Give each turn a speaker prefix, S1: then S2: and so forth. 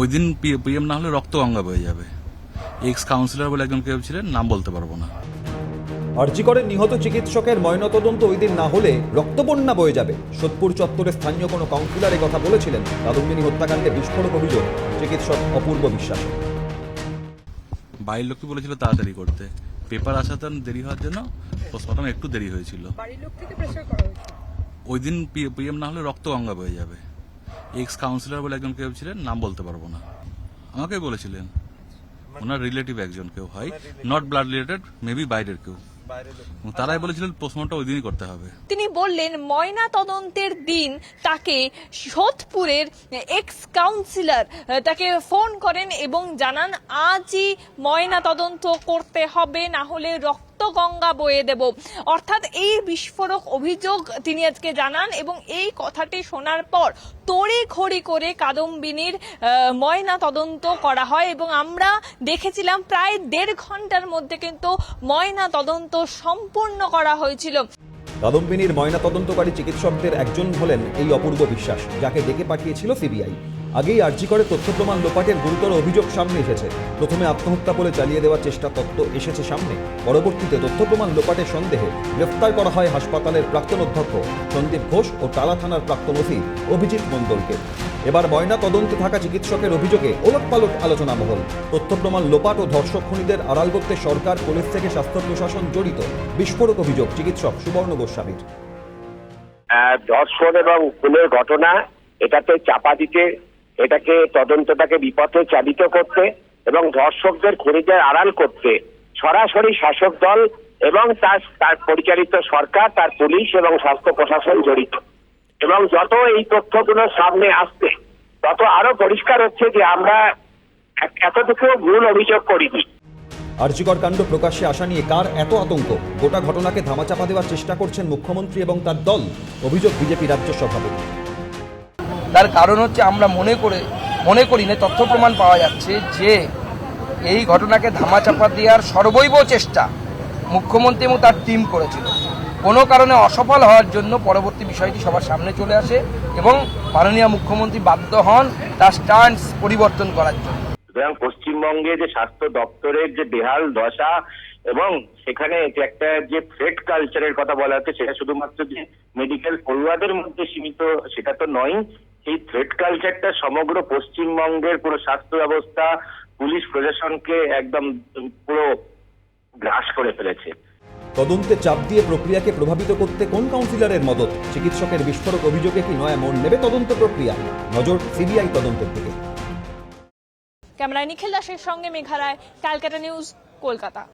S1: ওই দিন পিএম না হলে রক্ত গঙ্গা বয়ে যাবে। এক্স কাউন্সিলর বলে একজন কেউ ছিলেন নাম বলতে পারব না।
S2: আরজিকরের নিহত চিকিৎসকের ময়নাতদন্ত ওই দিন না হলে রক্তবন্যা বয়ে যাবে। সোদপুর চত্বরে স্থানীয় কোনো কাউন্সিলর কথা বলেছিলেন। কাদম্বিনী হত্যাকাণ্ডে বিস্ফোরক অভিযোগ চিকিৎসক অপূর্ব বিশ্বাস।
S1: বাড়ির লোককে বলেছিল তাড়াতাড়ি করতে। পেপার আসা আসাতে দেরি হওয়ার জন্য পোস্টমর্টম একটু দেরি হয়েছিল।
S3: করা
S1: ওই দিন পিএম না হলে রক্ত গঙ্গা বয়ে যাবে। এক্স কাউন্সিলর বলে একজন কেউ ছিলেন নাম বলতে পারব না। আমাকে বলেছিলেন। ওনার রিলেটিভ একজন কেউ হয়। নট ব্লাড রিলেটেড মেবি বাইরের কেউ। তারাই বলেছিলেন পোস্টমর্টম ওই দিনই করতে হবে।
S4: তিনি বললেন ময়না তদন্তের দিন তাকে সোদপুরের এক্স কাউন্সিলর তাকে ফোন করেন এবং জানান আজই ময়না তদন্ত করতে হবে না হলে রক্ত গঙ্গা বয়ে দেব। অর্থাৎ এই বিস্ফোরক অভিযোগ তিনি আজকে জানান এবং এই কথাটি শোনার পর তড়ি ঘড়ি করে কাদম্বিনীর ময়না তদন্ত করা হয় এবং আমরা দেখেছিলাম প্রায় দেড় ঘণ্টার মধ্যে কিন্তু ময়না তদন্ত সম্পূর্ণ করা হয়েছিল।
S2: কাদম্বিনীর ময়নাতদন্তকারী চিকিৎসকদের একজন হলেন এই অপূর্ব বিশ্বাস, যাকে ডেকে পাঠিয়েছিল সিবিআই। আগেই আর্জি করে তথ্য প্রমাণ লোপাটের গুরুতর অভিযোগ সামনে এসেছে। প্রথমে আত্মহত্যা বলে চালিয়ে দেওয়ার চেষ্টা তত্ত্ব এসেছে সামনে। পরবর্তীতে তথ্য প্রমাণ লোপাটের সন্দেহে গ্রেফতার করা হয় হাসপাতালের প্রাক্তন অধ্যক্ষ সন্দীপ ঘোষ ও টালা থানার প্রাক্তন ওসি অভিজিৎ মণ্ডলকে। এবার ময়না তদন্তে থাকা চিকিৎসকের অভিযোগে ওলটপালট আলোচনা মহল। তথ্য প্রমাণ লোপাট ও ধর্ষক খুনিদের আড়াল করতে সরকার, পুলিশ থেকে স্বাস্থ্য প্রশাসন জড়িত। বিস্ফোরক অভিযোগ, চিকিৎসক সুবর্ণ গোস্বামীর।
S5: ধর্ষণ এবং খুনের ঘটনা, এটাতে চাপা দিতে, এটাকে তদন্তটাকে বিপথে চালিত করতে এবং ধর্ষকদের খুনিদের আড়াল করতে সরাসরি শাসক দল এবং তার তার পরিচালিত সরকার, তার পুলিশ এবং স্বাস্থ্য প্রশাসন জড়িত। এবং যত এই তথ্যগুলো সামনে আসছে, তত আরও পরিষ্কার হচ্ছে যে আমরা এতটুকু ভুল অভিযোগ করিনি।
S2: আর্যিকর কাণ্ড প্রকাশ্যে আসা নিয়ে কার এত আতঙ্ক? গোটা ঘটনাকে ধামাচাপা দেওয়ার চেষ্টা করছেন মুখ্যমন্ত্রী এবং তার দল, অভিযোগ বিজেপি রাজ্য সভাপতি।
S6: তার কারণ হচ্ছে আমরা মনে করে, মনে করি না তথ্য প্রমাণ পাওয়া যাচ্ছে যে এই ঘটনাকে ধামাচাপা দেওয়ার সর্বৈব চেষ্টা মুখ্যমন্ত্রী এবং তার টিম করেছিল। কোনো কারণে অসফল হওয়ার জন্য পরবর্তী বিষয়টি সবার সামনে চলে আসে এবং মাননীয় মুখ্যমন্ত্রী বাধ্য হন তার স্টান্স পরিবর্তন করার জন্য।
S5: সুতরাং পশ্চিমবঙ্গে যে স্বাস্থ্য দপ্তরের যে বেহাল দশা এবং সেখানে একটা যে ফ্রেড কালচারের কথা বলা হচ্ছে, সেটা শুধুমাত্র যে মেডিকেল পড়ুয়াদের মধ্যে সীমিত, সেটা তো নয়। এই থ্রেড কালচারটা সমগ্র পশ্চিমবঙ্গের পুরো স্বাস্থ্য ব্যবস্থা, পুলিশ প্রশাসনকে একদম পুরো গ্রাস করে ফেলেছে।
S2: তদন্তে চাপ দিয়ে প্রক্রিয়াকে প্রভাবিত করতে কোন কাউন্সিলরের মদত? চিকিৎসকের বিস্ফোরক অভিযোগে কি নয়া মোড় নেবে তদন্ত প্রক্রিয়া? নজর সিবিআই তদন্তের দিকে।
S4: ক্যামেরায় নিখিল দাসের সঙ্গে মেঘালয় ক্যালকাটা নিউজ কলকাতা।